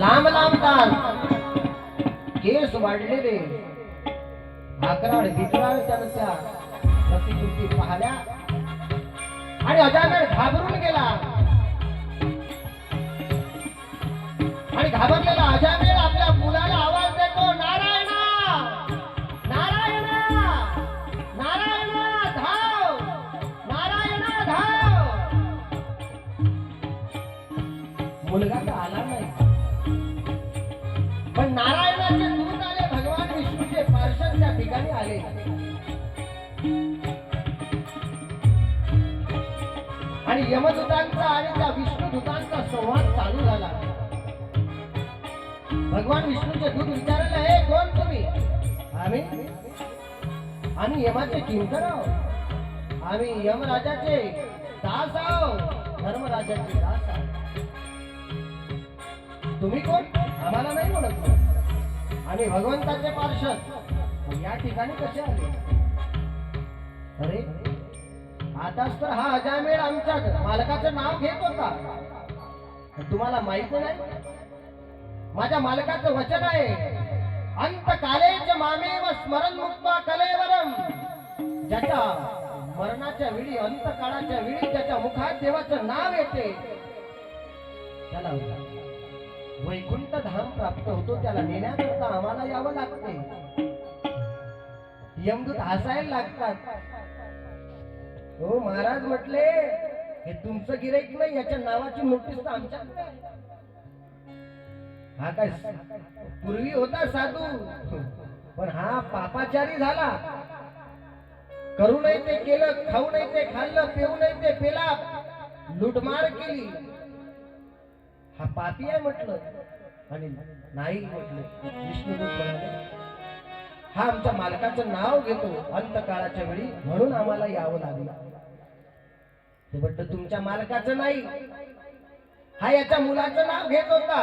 लांब लांब तार केस वाढलेले. आकराड बिकराड त्यांच्या प्रतिकृती पाहिल्या. आणि अचानक घाबरून गेला. आणि घाबरलेला अजामेळ आपल्या मुलाला आवाज देतो नारायणा! नारायणा! नारायणा धाव! नारायणा धाव! मुलगा तर आला नाही. पण नारायणाचे दूत आले भगवान विष्णूचे पार्षद त्या ठिकाणी आले. आणि यमदूतांचा आणि त्या विष्णुदूतांचा संवाद चालू झाला. भगवान विष्णूचे दूत विचारायला हे कोण तुम्ही? आम्ही. आम्ही यमाचे चिंतन आहोत. आम्ही यमराजाचे दास आहोत. धर्मराजाचे दास आहोत. तुम्ही कोण? आम्हाला नाही ओळखलं आणि भगवंताचे पार्षद या ठिकाणी कसे आले? अरे आताच तर हा अजामेळ आमच्या मालकाचं नाव घेत होता. तुम्हाला माहीत नाही? माझ्या मालकाचं वचन आहे. अंत कालेच मामेव स्मरण मुक्ता कलेवरम. ज्याच्या मरणाच्या वेळी अंत काळाच्या वेळी त्याच्या मुखात देवाचं नाव येते. त्याला वैकुंठ धाम प्राप्त होतो त्याला नेण्याकरता आम्हाला यावं लागते. यमदूत हसायला लागतात. हो महाराज म्हटले हे तुमचं गिराईक नाही याच्या नावाची नोटीस तर आमच्या हा काय पूर्वी होता साधू. पण हा पापाचारी झाला. करू नाही ते केलं खाऊ नाही ते खाल्लं पिऊ नाही ते पेला लुटमार केली. हा पापी आहे म्हटलं. आणि नाही म्हटलं विष्णुदूत म्हणाले हा आमच्या मालकाचं नाव घेतो अंतकाळाच्या वेळी म्हणून आम्हाला यावं लागलं. ते म्हटलं तुमच्या मालकाचं नाही. हा याच्या मुलाचं नाव घेत होता.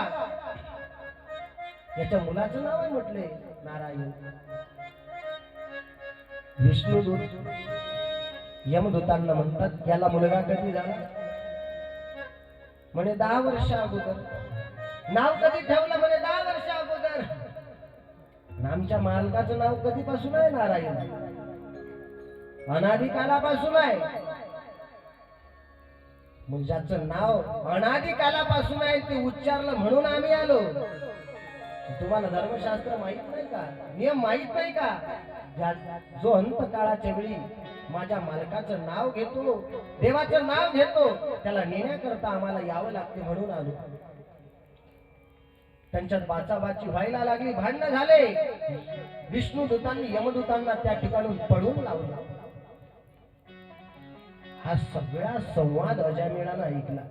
याच्या मुलाचं नाव आहे म्हटले नारायण. विष्णुदूत यमदूतांना म्हणतात याला मुलगा कधी झाला म्हणे दहा वर्ष अगोदर. नाव कधी ठेवलं म्हणे दहा वर्ष अगोदर? आमच्या मालकाचं नाव कधीपासून आहे नारायण? अनादिकालापासून आहे. मग ज्याचं नाव अनादिकालापासून आहे ते उच्चारलं म्हणून आम्ही आलो. तुम्हाला धर्मशास्त्र माहीत नाही का? नियम माहीत नाही का? ज्या- जो अंत काळाच्या वेळी माझ्या मालकाचं नाव घेतो देवाचं नाव घेतो त्याला नेण्याकरता आम्हाला यावं लागते म्हणून आलो. त्यांच्यात बाचाबाची व्हायला लागली भांडण झाले. विष्णू दूतांनी यमदूतांना त्या ठिकाणून पळून लावला. हा सगळा संवाद अजामेळानं ऐकला.